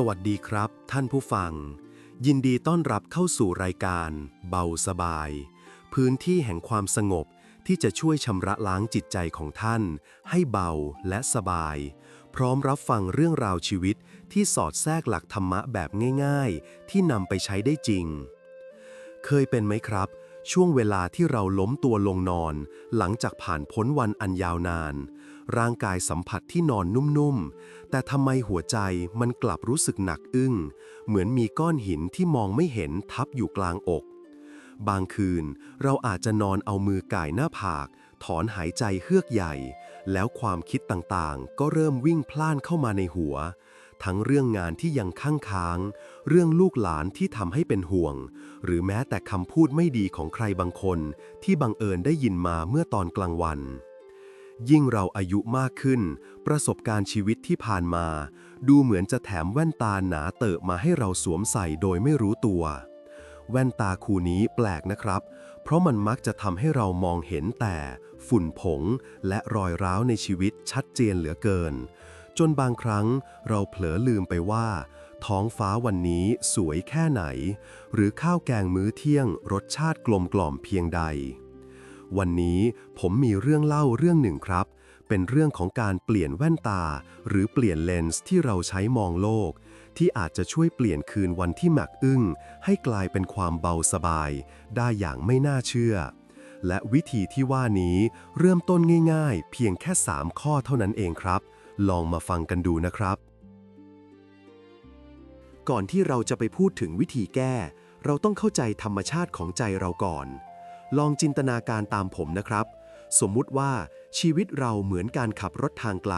สวัสดีครับ ท่านผู้ฟัง ยินดีต้อนรับเข้าสู่รายการ เบาสบาย พื้นที่แห่งความสงบที่จะช่วยชำระล้างจิตใจของท่าน ให้เบาและสบาย พร้อมรับฟังเรื่องราวชีวิตที่สอดแทรกหลักธรรมะแบบง่ายๆ ที่นำไปใช้ได้จริง เคยเป็นไหมครับ ช่วงเวลาที่เราล้มตัวลงนอน หลังจากผ่านพ้นวันอันยาวนาน ร่างกายสัมผัสที่นอนนุ่มๆ แต่ทำไมหัวใจมันกลับรู้สึกหนักอึ้ง เหมือนมีก้อนหินที่มองไม่เห็นทับอยู่กลางอก บางคืนเราอาจจะนอนเอามือก่ายหน้าผาก ถอนหายใจเฮือกใหญ่ แล้วความคิดต่างๆ ก็เริ่มวิ่งพล่านเข้ามาในหัว ทั้งเรื่องงานที่ยังค้างค้าง เรื่องลูกหลานที่ทำให้เป็นห่วง หรือแม้แต่คำพูดไม่ดีของใครบางคน ที่บังเอิญได้ยินมาเมื่อตอนกลางวัน ยิ่งเราอายุมากขึ้น ประสบการณ์ชีวิตที่ผ่านมา ดูเหมือนจะแถมแว่นตาหนาเติบมาให้เราสวมใส่โดยไม่รู้ตัว แว่นตาคู่นี้แปลกนะครับ เพราะมันมักจะทำให้เรามองเห็นแต่ ฝุ่นผง และรอยร้าวในชีวิตชัดเจนเหลือเกิน จนบางครั้งเราเผลอลืมไปว่า ท้องฟ้าวันนี้สวยแค่ไหน หรือข้าวแกงมื้อเที่ยงรสชาติกลมกล่อมเพียงใด วันนี้ผมมีเรื่องเล่าเรื่องหนึ่งครับ เป็นเรื่องของการเปลี่ยนแว่นตา หรือเปลี่ยนเลนส์ที่เราใช้มองโลก ที่อาจจะช่วยเปลี่ยนคืนวันที่หมักอึ้ง ให้กลายเป็นความเบาสบาย ได้อย่างไม่น่าเชื่อ และวิธีที่ว่านี้เริ่มต้นง่าย ๆ เพียงแค่ 3 ข้อเท่านั้นเองครับ ลองมาฟังกันดูนะครับ ก่อนที่เราจะไปพูดถึงวิธีแก้ เราต้องเข้าใจธรรมชาติของใจเราก่อน ลองจินตนาการตามผมนะครับ สมมุติว่าชีวิตเราเหมือนการขับรถทางไกล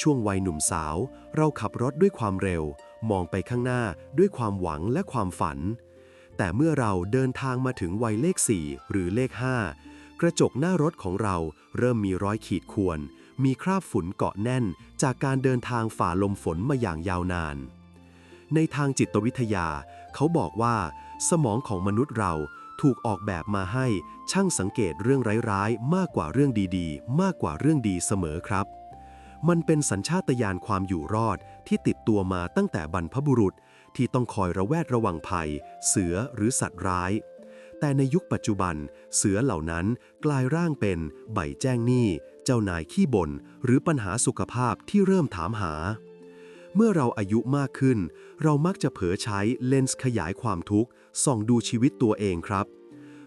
ช่วงวัยหนุ่มสาว เราขับรถด้วยความเร็ว มองไปข้างหน้าด้วยความหวังและความฝัน แต่เมื่อเราเดินทางมาถึงวัยเลข 4 หรือเลข 5 กระจกหน้ารถของเราเริ่มมีรอยขีดข่วน มีคราบฝุ่นเกาะแน่น จากการเดินทางฝ่าลมฝนมาอย่างยาวนาน ในทางจิตวิทยา เขาบอกว่า สมองของมนุษย์เรา ถูกออกแบบมาให้ช่างสังเกตเรื่องร้ายๆ มากกว่าเรื่องดีๆ มากกว่าเรื่องดีเสมอครับ มันเป็นสัญชาตญาณความอยู่รอดที่ติดตัวมาตั้งแต่บรรพบุรุษที่ต้องคอยระแวดระวังภัย เสือหรือสัตว์ร้าย แต่ในยุคปัจจุบัน เสือเหล่านั้นกลายร่างเป็น ใบแจ้งหนี้ เจ้านายขี้บ่นหรือปัญหาสุขภาพที่เริ่มถามหา เมื่อเราอายุมากขึ้น เรามักจะเผลอใช้เลนส์ขยายความทุกข์ ส่องดูชีวิตตัวเองครับ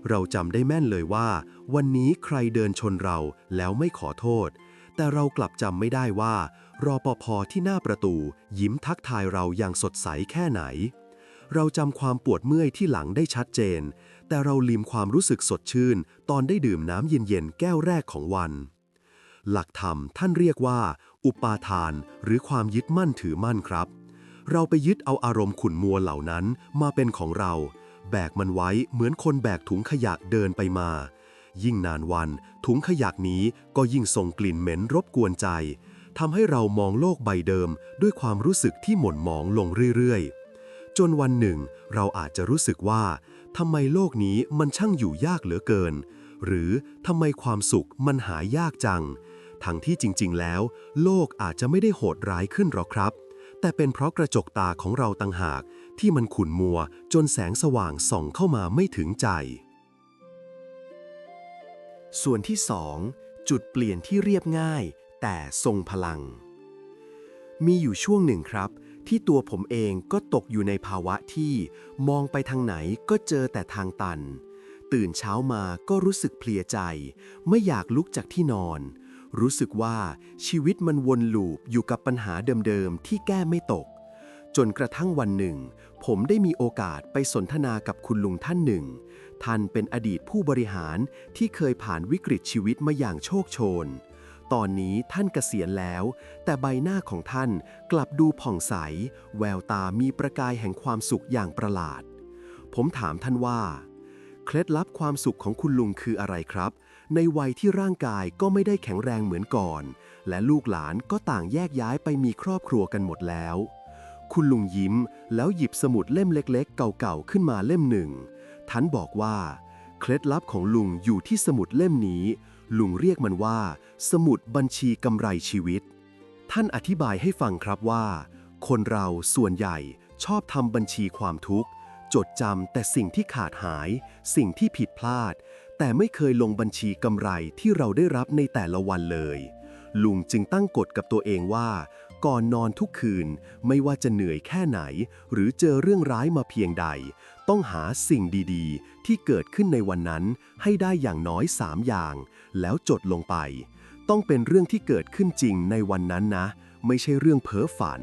เราจำได้แม่นเลยว่า วันนี้ใครเดินชนเราแล้วไม่ขอโทษ แต่เรากลับจำไม่ได้ว่ารอปภที่หน้าประตู ยิ้มทักทายเราอย่างสดใสแค่ไหน เราจำความปวดเมื่อยที่หลังได้ชัดเจน แต่เราลืมความรู้สึกสดชื่น ตอนได้ดื่มน้ำเย็นๆแก้วแรกของวัน หลักธรรมท่านเรียกว่า อุปาทาน หรือความยึดมั่นถือมั่นครับ เราไปยึดเอาอารมณ์ขุ่นมัวเหล่านั้นมาเป็นของเรา แบกมันไว้เหมือนคนแบกถุงขยะเดินไปมา ยิ่งนานวัน ถุงขยะนี้ก็ยิ่งส่งกลิ่นเหม็นรบกวนใจทำให้เรามองโลกใบเดิม ด้วยความรู้สึกที่หม่นหมองลงเรื่อยๆ จนวันหนึ่ง เราอาจจะรู้สึกว่าทำไมโลกนี้มันช่างอยู่ยากเหลือเกิน หรือทำไมความสุขมันหายากจัง ทั้งที่จริง ๆ แล้ว โลกอาจจะไม่ได้โหดร้ายขึ้นหรอกครับ แต่เป็นเพราะกระจกตาของเราต่างหากที่มันขุ่นมัวจนแสงสว่างส่องเข้ามาไม่ถึงใจ ส่วนที่ 2 จุดเปลี่ยนที่เรียบง่าย แต่ทรงพลัง มีอยู่ช่วงหนึ่งครับ ที่ตัวผมเองก็ตกอยู่ในภาวะที่มองไปทางไหนก็เจอแต่ทางตัน ตื่นเช้ามาก็รู้สึกเพลียใจ ไม่อยากลุกจากที่นอน รู้สึกว่าชีวิตมันวนลูปอยู่กับปัญหาเดิมๆ ที่แก้ไม่ตก จนกระทั่งวันหนึ่ง ผมได้มีโอกาสไปสนทนากับคุณลุงท่านหนึ่ง ท่านเป็นอดีตผู้บริหารที่เคยผ่านวิกฤตชีวิตมาอย่างโชคโชน ตอนนี้ท่านเกษียณแล้ว แต่ใบหน้าของท่านกลับดูผ่องใส แววตามีประกายแห่งความสุขอย่างประหลาด ผมถามท่านว่า เคล็ดลับความสุขของคุณลุงคืออะไรครับ ในวัยที่ร่างกายก็ไม่ได้แข็งแรงเหมือนก่อน และลูกหลานก็ต่างแยกย้ายไปมีครอบครัวกันหมดแล้ว คุณลุงยิ้มแล้วหยิบสมุดเล่มเล็กๆ เก่าๆ ขึ้นมาเล่มหนึ่งท่านบอกว่า เคล็ดลับของลุงอยู่ที่สมุดเล่มนี้ ลุงเรียกมันว่า สมุดบัญชีกำไรชีวิต ท่านอธิบายให้ฟังครับว่า คนเราส่วนใหญ่ชอบทำบัญชีความทุกข์จดจำแต่สิ่งที่ขาดหาย สิ่งที่ผิดพลาด แต่ไม่เคยลงบัญชีกำไรที่เราได้รับในแต่ละวันเลย ลุงจึงตั้งกฎกับตัวเองว่า ก่อนนอนทุกคืนไม่ว่าจะเหนื่อยแค่ไหน หรือเจอเรื่องร้ายมาเพียงใด ต้องหาสิ่งดีๆ ที่เกิดขึ้นในวันนั้นให้ได้อย่างน้อยสามอย่าง แล้วจดลงไป ต้องเป็นเรื่องที่เกิดขึ้นจริงในวันนั้นนะ ไม่ใช่เรื่องเพ้อฝัน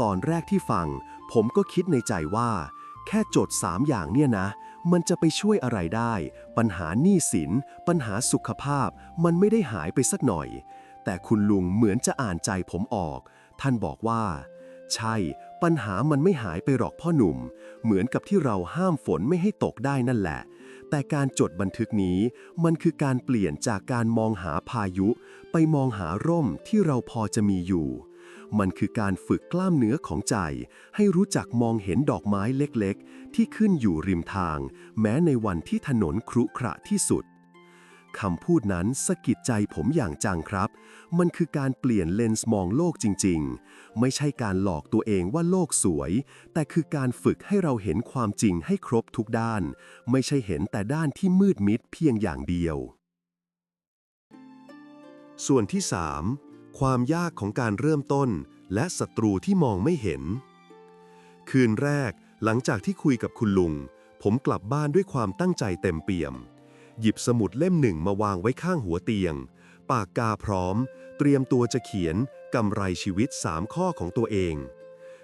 ตอนแรกที่ฟัง ผมก็คิดในใจว่า แค่จดสามอย่างเนี่ยนะ มันจะไปช่วยอะไรได้ ปัญหาหนี้สิน ปัญหาสุขภาพ มันไม่ได้หายไปสักหน่อย แต่คุณลุงเหมือนจะอ่านใจผมออก ท่านบอกว่า ใช่ ปัญหามันไม่หายไปหรอกพ่อหนุ่ม เหมือนกับที่เราห้ามฝนไม่ให้ตกได้นั่นแหละ แต่การจดบันทึกนี้ มันคือการเปลี่ยนจากการมองหาพายุ ไปมองหาร่มที่เราพอจะมีอยู่ มันคือการฝึกกล้ามเนื้อของใจ ให้รู้จักมองเห็นดอกไม้เล็กๆ ที่ขึ้นอยู่ริมทาง แม้ในวันที่ถนนครุขระที่สุดคำพูดนั้นสะกิดใจผมอย่างจังครับ มันคือการเปลี่ยนเลนส์มองโลกจริง ๆ ไม่ใช่การหลอกตัวเองว่าโลกสวย แต่คือการฝึกให้เราเห็นความจริงให้ครบทุกด้าน ไม่ใช่เห็นแต่ด้านที่มืดมิดเพียงอย่างเดียว ส่วนที่ 3 ความยากของการเริ่มต้น และศัตรูที่มองไม่เห็น คืนแรกหลังจากที่คุยกับคุณลุง ผมกลับบ้านด้วยความตั้งใจเต็มเปี่ยม หยิบสมุดเล่มหนึ่งมาวางไว้ข้างหัวเตียง ปากกาพร้อม เตรียมตัวจะเขียนกำไรชีวิต 3 ข้อของตัวเอง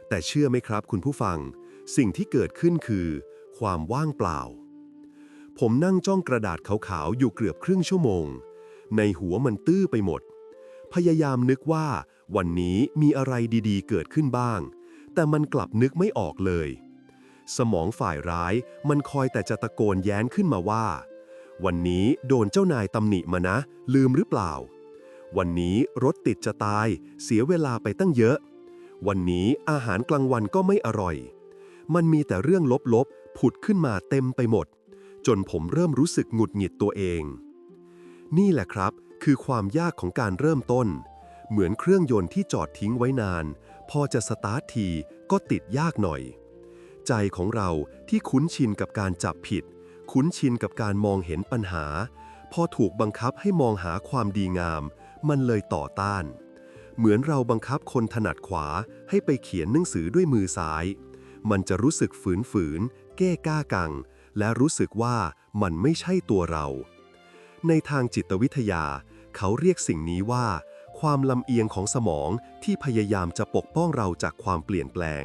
แต่เชื่อไหมครับคุณผู้ฟัง สิ่งที่เกิดขึ้นคือ ความว่างเปล่า ผมนั่งจ้องกระดาษขาวๆอยู่เกือบครึ่งชั่วโมง ในหัวมันตื้อไปหมด พยายามนึกว่า วันนี้มีอะไรดีๆ เกิดขึ้นบ้าง แต่มันกลับนึกไม่ออกเลย สมองฝ่ายร้ายมันคอยแต่จะตะโกนแย้นขึ้นมาว่า วันนี้โดนเจ้านายตำหนิมานะ ลืมหรือเปล่า วันนี้รถติดจะตาย เสียเวลาไปตั้งเยอะ วันนี้อาหารกลางวันก็ไม่อร่อย มันมีแต่เรื่องลบๆผุดขึ้นมาเต็มไปหมด จนผมเริ่มรู้สึกหงุดหงิดตัวเอง นี่แหละครับ คือความยากของการเริ่มต้น เหมือนเครื่องยนต์ที่จอดทิ้งไว้นาน พอจะสตาร์ททีก็ติดยากหน่อย ใจของเราที่คุ้นชินกับการจับผิด คุ้นชินกับการมองเห็นปัญหา พอถูกบังคับให้มองหาความดีงาม มันเลยต่อต้าน เหมือนเราบังคับคนถนัดขวาให้ไปเขียนหนังสือด้วยมือซ้าย มันจะรู้สึกฝืนฝืนๆเก้ก้ากัง และรู้สึกว่ามันไม่ใช่ตัวเรา ในทางจิตวิทยา เขาเรียกสิ่งนี้ว่า ความลำเอียงของสมองที่พยายามจะปกป้องเราจากความเปลี่ยนแปลง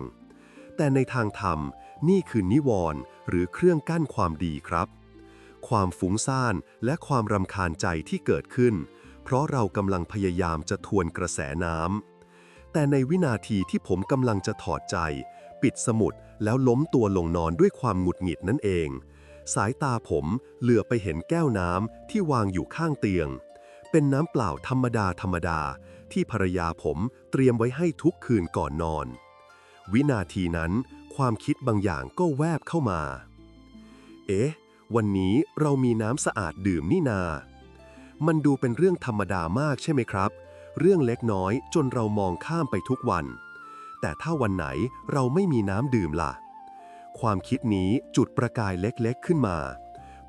แต่ในทางธรรม นี่คือนิวรณ์หรือเครื่องกั้นความดีครับ ความฟุ้งซ่านและความรำคาญใจที่เกิดขึ้น เพราะเรากำลังพยายามจะทวนกระแสน้ำแต่ในวินาทีที่ผมกำลังจะถอดใจ ปิดสมุดแล้วล้มตัวลงนอนด้วยความหงุดหงิดนั่นเอง สายตาผมเหลือไปเห็นแก้วน้ำที่วางอยู่ข้างเตียง เป็นน้ำเปล่าธรรมดาธรรมดา ที่ภรรยาผมเตรียมไว้ให้ทุกคืนก่อนนอน วินาทีนั้น ความคิดบางอย่างก็แวบเข้ามา เอ๊ะ วันนี้เรามีน้ำสะอาดดื่มนี่นา มันดูเป็นเรื่องธรรมดามากใช่ไหมครับ เรื่องเล็กน้อยจนเรามองข้ามไปทุกวัน แต่ถ้าวันไหนเราไม่มีน้ำดื่มล่ะ ความคิดนี้จุดประกายเล็กๆขึ้นมา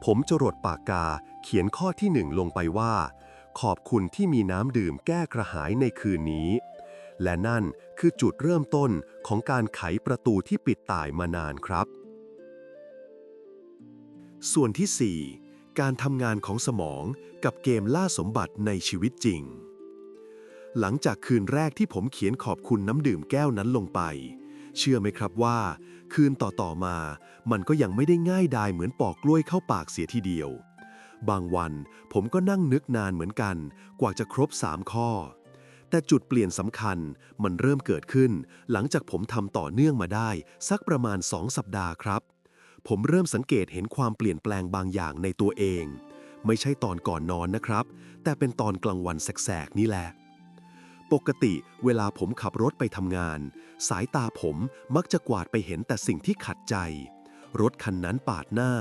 ผมจรดปากกาเขียนข้อที่หนึ่งลงไปว่า ขอบคุณที่มีน้ำดื่มแก้กระหายในคืนนี้ และนั่นคือจุดเริ่มต้นของการไขประตูที่ปิดตายมานานครับ ส่วนที่ 4 การทำงานของสมองกับเกมล่าสมบัติในชีวิตจริง หลังจากคืนแรกที่ผมเขียนขอบคุณน้ำดื่มแก้วนั้นลงไป เชื่อไหมครับว่า คืนต่อๆมา มันก็ยังไม่ได้ง่ายดายเหมือนปอกกล้วยเข้าปากเสียทีเดียว บางวันผมก็นั่งนึกนานเหมือนกัน กว่าจะครบ3ข้อ แต่จุดเปลี่ยนสำคัญมันเริ่มเกิดขึ้น หลังจากผมทำต่อเนื่องมาได้ สักประมาณ2สัปดาห์ครับ ผมเริ่มสังเกตเห็นความเปลี่ยนแปลงบางอย่างในตัวเอง ไม่ใช่ตอนก่อนนอนนะครับ แต่เป็นตอนกลางวันแสกๆนี่แหละ ปกติเวลาผมขับรถไปทำงาน สายตาผมมักจะกวาดไปเห็นแต่สิ่งที่ขัดใจ รถคันนั้นปาดหน้า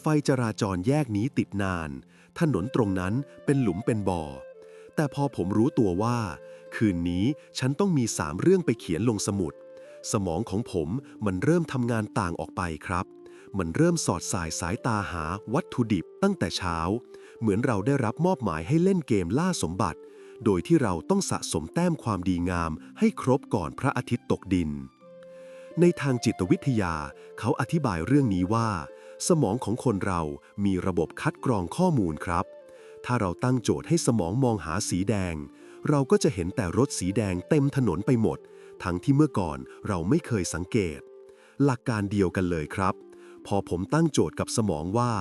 ไฟจราจรแยกนี้ติดนาน ถนนตรงนั้นเป็นหลุมเป็นบ่อ แต่พอผมรู้ตัวว่า คืนนี้ฉันต้องมีสามเรื่องไปเขียนลงสมุด สมองของผมมันเริ่มทำงานต่างออกไปครับ มันเริ่มสอดสายสายตาหาวัตถุดิบตั้งแต่เช้า เหมือนเราได้รับมอบหมายให้เล่นเกมล่าสมบัติ โดยที่เราต้องสะสมแต้มความดีงามให้ครบก่อนพระอาทิตย์ตกดิน ในทางจิตวิทยา เขาอธิบายเรื่องนี้ว่า สมองของคนเรามีระบบคัดกรองข้อมูลครับ ถ้าเราตั้งโจทย์ให้สมองมองหาสีแดง เราก็จะเห็นแต่รถสีแดงเต็มถนนไปหมด ทั้งที่เมื่อก่อนเราไม่เคยสังเกต หลักการเดียวกันเลยครับ พอผมตั้งโจทย์กับสมองว่า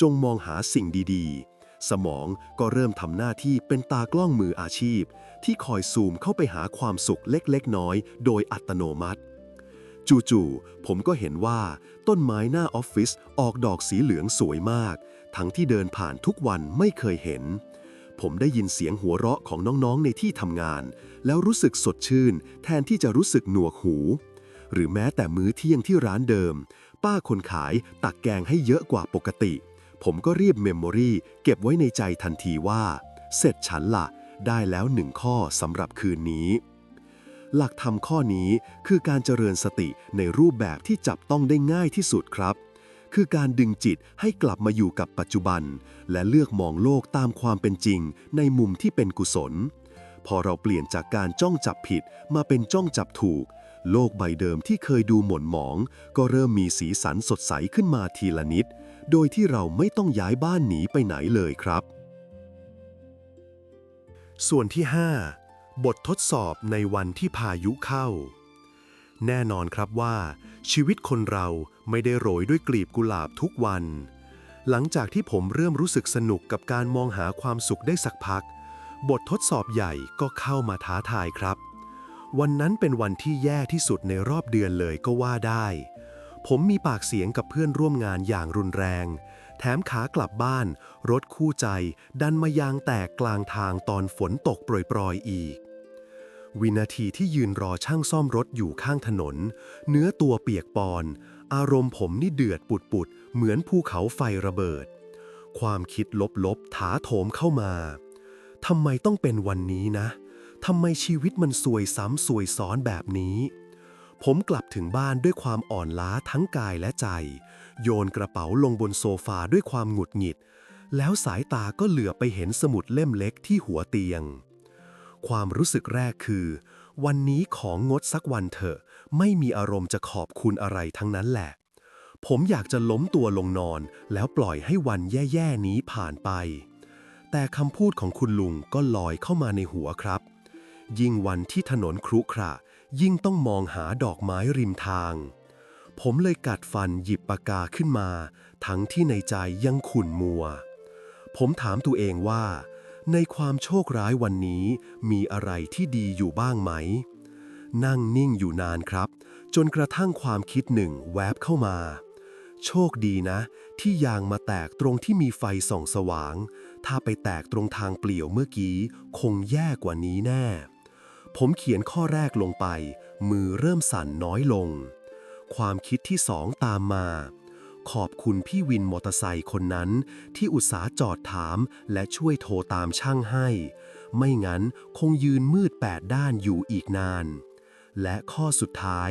จงมองหาสิ่งดีๆ สมองก็เริ่มทำหน้าที่เป็นตากล้องมืออาชีพ ที่คอยซูมเข้าไปหาความสุขเล็กๆ น้อยๆโดยอัตโนมัติ จู่ๆผมก็เห็นว่าต้นไม้หน้าออฟฟิศออกดอกสีเหลืองสวยมาก ทั้งที่เดินผ่านทุกวันไม่เคยเห็น ผมได้ยินเสียงหัวเราะของน้องๆในที่ทำงาน แล้วรู้สึกสดชื่น แทนที่จะรู้สึกหนวกหู หรือแม้แต่มื้อเที่ยงที่ร้านเดิม ป้าคนขายตักแกงให้เยอะกว่าปกติ ผมก็รีบเมมโมรีเก็บไว้ในใจทันทีว่า เสร็จฉันละได้แล้วหนึ่งข้อสำหรับคืนนี้ หลักธรรมข้อนี้คือการเจริญสติในรูปแบบที่จับต้องได้ง่ายที่สุดครับ คือการดึงจิตให้กลับมาอยู่กับปัจจุบัน และเลือกมองโลกตามความเป็นจริง ในมุมที่เป็นกุศล พอเราเปลี่ยนจากการจ้องจับผิดมาเป็นจ้องจับถูกโลกใบเดิมที่เคยดูหม่นหมอง ก็เริ่มมีสีสันสดใสขึ้นมาทีละนิด โดยที่เราไม่ต้องย้ายบ้านหนีไปไหนเลยครับ ส่วนที่ 5 บททดสอบในวันที่พายุเข้า แน่นอนครับว่า ชีวิตคนเราไม่ได้โรยด้วยกลีบกุหลาบทุกวัน หลังจากที่ผมเริ่มรู้สึกสนุกกับการมองหาความสุขได้สักพัก บททดสอบใหญ่ก็เข้ามาท้าทายครับ วันนั้นเป็นวันที่แย่ที่สุดในรอบเดือนเลยก็ว่าได้ ผมมีปากเสียงกับเพื่อนร่วมงานอย่างรุนแรง แถมขากลับบ้าน รถคู่ใจ ดันมายางแตกกลางทางตอนฝนตกโปรยๆอีก วินาทีที่ยืนรอช่างซ่อมรถอยู่ข้างถนน เนื้อตัวเปียกปอน อารมณ์ผมนี่เดือดปุดๆ เหมือนภูเขาไฟระเบิด ความคิดลบๆ ถาโถมเข้ามาทำไมต้องเป็นวันนี้นะทำไมชีวิตมันสวยซ้ำสวยซ้อนแบบนี้ ผมกลับถึงบ้านด้วยความอ่อนล้าทั้งกายและใจ โยนกระเป๋าลงบนโซฟาด้วยความหงุดหงิด แล้วสายตาก็เหลือไปเห็นสมุดเล่มเล็กที่หัวเตียง ความรู้สึกแรกคือ วันนี้ของงดสักวันเถอะ ไม่มีอารมณ์จะขอบคุณอะไรทั้งนั้นแหละ ผมอยากจะล้มตัวลงนอน แล้วปล่อยให้วันแย่ๆนี้ผ่านไป แต่คำพูดของคุณลุงก็ลอยเข้ามาในหัวครับ ยิ่งวันที่ถนนครุขระ ยิ่งต้องมองหาดอกไม้ริมทาง ผมเลยกัดฟันหยิบปากกาขึ้นมา ทั้งที่ในใจยังขุ่นมัว ผมถามตัวเองว่า ในความโชคร้ายวันนี้มีอะไรที่ดีอยู่บ้างไหม นั่งนิ่งอยู่นานครับ จนกระทั่งความคิดหนึ่งแวบเข้ามา โชคดีนะ ที่ยางมาแตกตรงที่มีไฟส่องสว่าง ถ้าไปแตกตรงทางเปลี่ยวเมื่อกี้ คงแย่กว่านี้แน่ ผมเขียนข้อแรกลงไป มือเริ่มสั่นน้อยลง ความคิดที่สองตามมา ขอบคุณพี่วินมอเตอร์ไซค์คนนั้น ที่อุตสาห์จอดถามและช่วยโทรตามช่างให้ ไม่งั้นคงยืนมืดแปดด้านอยู่อีกนาน และข้อสุดท้าย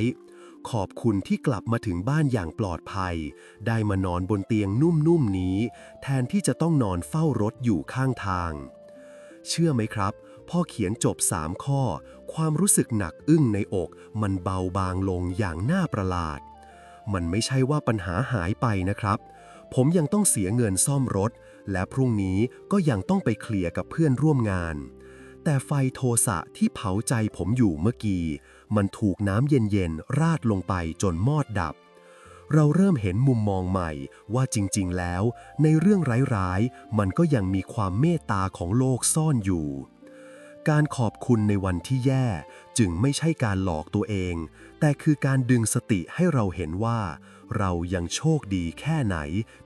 ขอบคุณที่กลับมาถึงบ้านอย่างปลอดภัย ได้มานอนบนเตียงนุ่มๆนี้ แทนที่จะต้องนอนเฝ้ารถอยู่ข้างทาง เชื่อไหมครับ พอเขียนจบ3ข้อ ความรู้สึกหนักอึ้งในอก มันเบาบางลงอย่างน่าประหลาด มันไม่ใช่ว่าปัญหาหายไปนะครับ ผมยังต้องเสียเงินซ่อมรถ และพรุ่งนี้ก็ยังต้องไปเคลียร์กับเพื่อนร่วมงาน แต่ไฟโทสะที่เผาใจผมอยู่เมื่อกี้ มันถูกน้ำเย็นๆ ราดลงไปจนมอดดับเราเริ่มเห็นมุมมองใหม่ว่าจริง ๆ แล้ว ในเรื่องร้าย ๆ มันก็ยังมีความเมตตาของโลกซ่อนอยู่ การขอบคุณในวันที่แย่จึงไม่ใช่การหลอกตัวเอง แต่คือการดึงสติให้เราเห็นว่า เรายังโชคดีแค่ไหน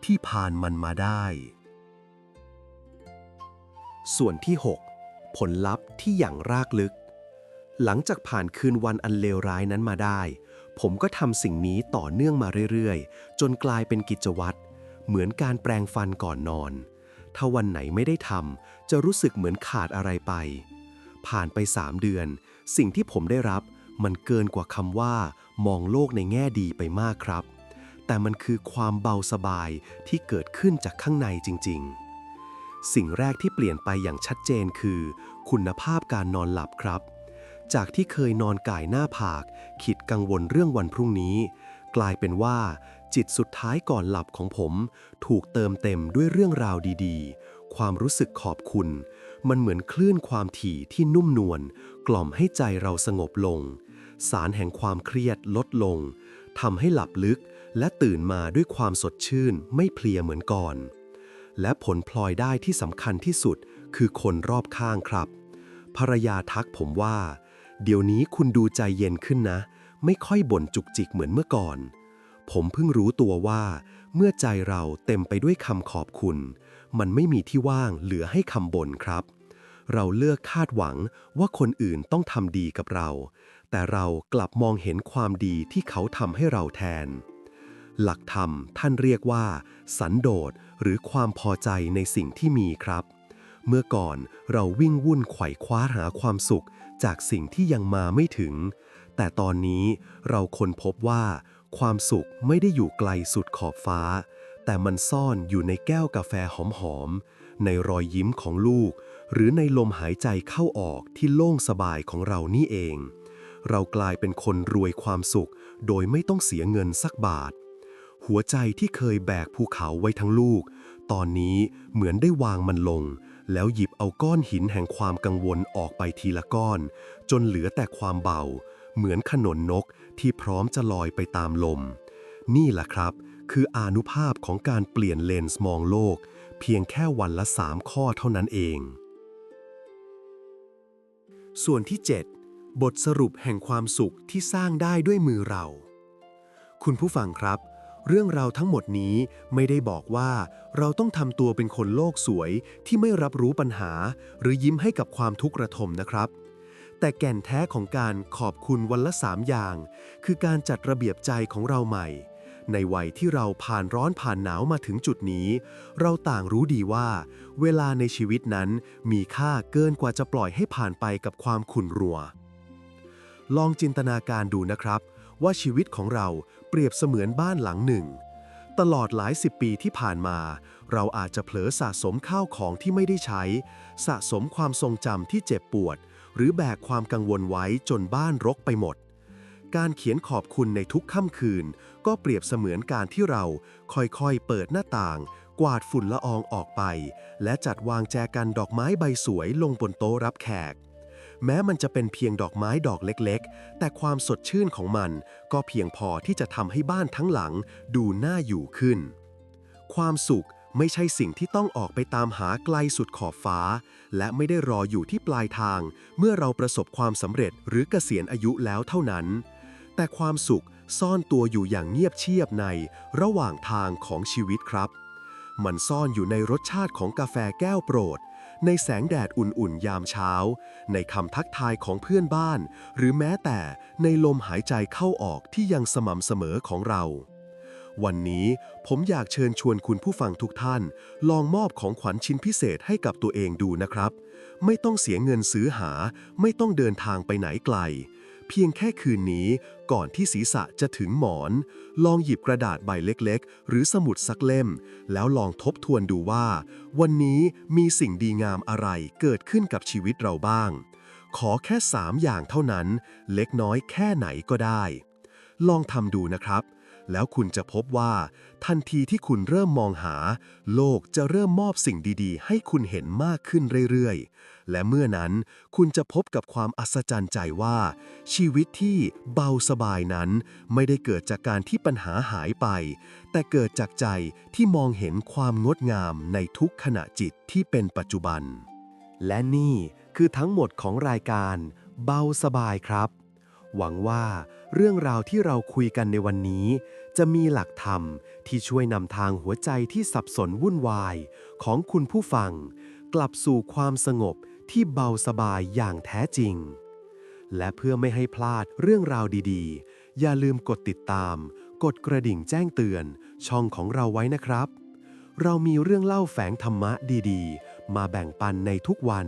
ที่ผ่านมันมาได้ ส่วนที่ 6 ผลลัพธ์ที่อย่างรากลึก หลังจากผ่านคืนวันอันเลวร้ายนั้นมาได้ ผมก็ทำสิ่งนี้ต่อเนื่องมาเรื่อยๆ จนกลายเป็นกิจวัตรเหมือนการแปรงฟันก่อนนอน ถ้าวันไหนไม่ได้ทำจะรู้สึกเหมือนขาดอะไรไป ผ่านไป 3 เดือน สิ่งที่ผมได้รับมันเกินกว่าคำว่า มองโลกในแง่ดีไปมากครับ แต่มันคือความเบาสบายที่เกิดขึ้นจากข้างในจริง ๆ สิ่งแรกที่เปลี่ยนไปอย่างชัดเจนคือ คุณภาพการนอนหลับครับ จากที่เคยนอนก่ายหน้าผาก คิดกังวลเรื่องวันพรุ่งนี้ กลายเป็นว่า จิตสุดท้ายก่อนหลับของผม ถูกเติมเต็มด้วยเรื่องราวดี ๆ ความรู้สึกขอบคุณ มันเหมือนคลื่นความถี่ที่นุ่มนวลกล่อมให้ใจเราสงบลง สารแห่งความเครียดลดลงทำให้หลับลึกและตื่นมาด้วยความสดชื่นไม่เพลียเหมือนก่อน และผลพลอยได้ที่สำคัญที่สุดคือคนรอบข้างครับ ภรรยาทักผมว่า เดี๋ยวนี้คุณดูใจเย็นขึ้นนะ ไม่ค่อยบ่นจุกจิกเหมือนเมื่อก่อน ผมเพิ่งรู้ตัวว่า เมื่อใจเราเต็มไปด้วยคำขอบคุณ มันไม่มีที่ว่างเหลือให้คำบ่นครับ เราเลือกคาดหวังว่าคนอื่นต้องทำดีกับเรา แต่เรากลับมองเห็นความดีที่เขาทำให้เราแทน หลักธรรมท่านเรียกว่า สันโดษหรือความพอใจในสิ่งที่มีครับ เมื่อก่อนเราวิ่งวุ่นไขว่คว้าหาความสุขจากสิ่งที่ยังมาไม่ถึง แต่ตอนนี้เราค้นพบว่า ความสุขไม่ได้อยู่ไกลสุดขอบฟ้า แต่มันซ่อนอยู่ในแก้วกาแฟหอมๆ ในรอยยิ้มของลูก หรือในลมหายใจเข้าออกที่โล่งสบายของเรานี่เอง เรากลายเป็นคนรวยความสุข โดยไม่ต้องเสียเงินสักบาท หัวใจที่เคยแบกภูเขาไว้ทั้งลูก ตอนนี้เหมือนได้วางมันลง แล้วหยิบเอาก้อนหินแห่งความกังวลออกไปทีละก้อน จนเหลือแต่ความเบา เหมือนขนนนกที่พร้อมจะลอยไปตามลม นี่แหละครับ คืออานุภาพของการเปลี่ยนเลนส์มองโลก เพียงแค่วันละ 3 ข้อเท่านั้นเอง ส่วนที่ 7 บทสรุปแห่งความสุขที่สร้างได้ด้วยมือเรา คุณผู้ฟังครับ เรื่องราวทั้งหมดนี้ไม่ได้บอกว่าเราต้องทำตัวเป็นคนโลกสวยที่ไม่รับรู้ปัญหา หรือยิ้มให้กับความทุกข์ระทมนะครับแต่แก่นแท้ของการขอบคุณวันละสามอย่าง คือการจัดระเบียบใจของเราใหม่ ในวัยที่เราผ่านร้อนผ่านหนาวมาถึงจุดนี้ เราต่างรู้ดีว่า เวลาในชีวิตนั้นมีค่าเกินกว่าจะปล่อยให้ผ่านไปกับความขุ่นรัว ลองจินตนาการดูนะครับ ว่าชีวิตของเราเปรียบเสมือนบ้านหลังหนึ่ง ตลอดหลายสิบปีที่ผ่านมา เราอาจจะเผลอสะสมข้าวของที่ไม่ได้ใช้ สะสมความทรงจำที่เจ็บปวด หรือแบกความกังวลไว้จนบ้านรกไปหมด การเขียนขอบคุณในทุกค่ำคืน ก็เปรียบเสมือนการที่เราค่อยๆ เปิดหน้าต่าง กวาดฝุ่นละอองออกไป และจัดวางแจกันดอกไม้ใบสวยลงบนโต๊ะรับแขก แม้มันจะเป็นเพียงดอกไม้ดอกเล็กๆ แต่ความสดชื่นของมัน ก็เพียงพอที่จะทำให้บ้านทั้งหลังดูน่าอยู่ขึ้น ความสุขไม่ใช่สิ่งที่ต้องออกไปตามหาไกลสุดขอบฟ้า และไม่ได้รออยู่ที่ปลายทาง เมื่อเราประสบความสำเร็จหรือเกษียณอายุแล้วเท่านั้น แต่ความสุขซ่อนตัวอยู่อย่างเงียบเชียบในระหว่างทางของชีวิตครับ มันซ่อนอยู่ในรสชาติของกาแฟแก้วโปรด ในแสงแดดอุ่นๆ ยามเช้า ในคำทักทายของเพื่อนบ้าน หรือแม้แต่ในลมหายใจเข้าออกที่ยังสม่ำเสมอของเรา วันนี้ผมอยากเชิญชวนคุณผู้ฟังทุกท่าน ลองมอบของขวัญชิ้นพิเศษให้กับตัวเองดูนะครับ ไม่ต้องเสียเงินซื้อหา ไม่ต้องเดินทางไปไหนไกล เพียงแค่คืนนี้ก่อนที่ศีรษะจะถึงหมอน ลองหยิบกระดาษใบเล็กๆ หรือสมุดสักเล่ม แล้วลองทบทวนดูว่า วันนี้มีสิ่งดีงามอะไรเกิดขึ้นกับชีวิตเราบ้าง ขอแค่สามอย่างเท่านั้น เล็กน้อยแค่ไหนก็ได้ ลองทำดูนะครับ แล้วคุณจะพบว่า ทันทีที่คุณเริ่มมองหา โลกจะเริ่มมอบสิ่งดีๆ ให้คุณเห็นมากขึ้นเรื่อยๆ และเมื่อนั้นคุณจะพบกับความอัศจรรย์ใจว่า ชีวิตที่เบาสบายนั้น ไม่ได้เกิดจากการที่ปัญหาหายไป แต่เกิดจากใจที่มองเห็นความงดงามในทุกขณะจิตที่เป็นปัจจุบัน และนี่คือทั้งหมดของรายการ เบาสบายครับ หวังว่าเรื่องราวที่เราคุยกันในวันนี้ จะมีหลักธรรมที่ช่วยนำทางหัวใจที่สับสนวุ่นวาย ของคุณผู้ฟัง กลับสู่ความสงบ ที่เบาสบายอย่างแท้จริง และเพื่อไม่ให้พลาดเรื่องราวดีๆ อย่าลืมกดติดตาม กดกระดิ่งแจ้งเตือน ช่องของเราไว้นะครับ เรามีเรื่องเล่าแฝงธรรมะดีๆ มาแบ่งปันในทุกวัน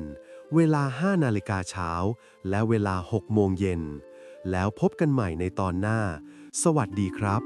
เวลา 5 นาฬิกาเช้า และเวลา 6 โมงเย็น แล้วพบกันใหม่ในตอนหน้า สวัสดีครับ